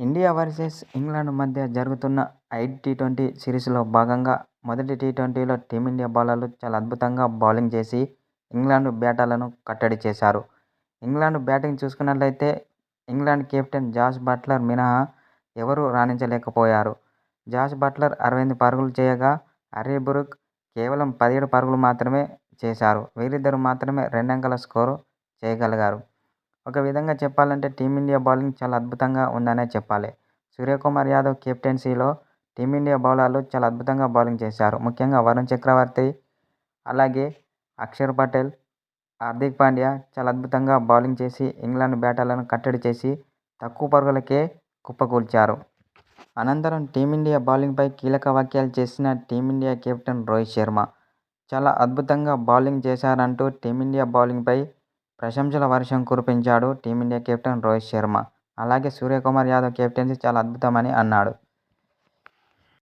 India versus England మధ్య జరుగుతున్న ఐదు టీ ట్వంటీ సిరీస్లో భాగంగా మొదటి టీ ట్వంటీలో టీమిండియా బౌలర్లు చాలా అద్భుతంగా బౌలింగ్ చేసి ఇంగ్లాండ్ బ్యాటర్లను కట్టడి చేశారు. ఇంగ్లాండ్ బ్యాటింగ్ చూసుకున్నట్లయితే ఇంగ్లాండ్ కెప్టెన్ జాస్ బట్లర్ మినహా ఎవరూ రాణించలేకపోయారు. జాస్ బట్లర్ అరవై పరుగులు చేయగా అరీబురుక్ కేవలం పదిహేడు పరుగులు మాత్రమే చేశారు. వీరిద్దరూ మాత్రమే రెండంకెల స్కోరు చేయగలిగారు. ఒక విధంగా చెప్పాలంటే టీమిండియా బౌలింగ్ చాలా అద్భుతంగా ఉందనే చెప్పాలి. సూర్యకుమార్ యాదవ్ కెప్టెన్సీలో టీమిండియా బౌలర్లు చాలా అద్భుతంగా బౌలింగ్ చేశారు. ముఖ్యంగా వరుణ్ చక్రవర్తి అలాగే అక్షర్ పటేల్ హార్దిక్ పాండ్యా చాలా అద్భుతంగా బౌలింగ్ చేసి ఇంగ్లాండ్ బ్యాటర్లను కట్టడి చేసి తక్కువ పరుగులకే కుప్పకూల్చారు. అనంతరం టీమిండియా బౌలింగ్పై కీలక వ్యాఖ్యలు చేసిన టీమిండియా కెప్టెన్ రోహిత్ శర్మ చాలా అద్భుతంగా బౌలింగ్ చేశారంటూ టీమిండియా బౌలింగ్పై ప్రశంసల వర్షం కురిపించాడు Team India captain Rohit Sharma. అలాగే సూర్యకుమార్ యాదవ్ కెప్టెన్సీ చాలా అద్భుతమని అన్నాడు.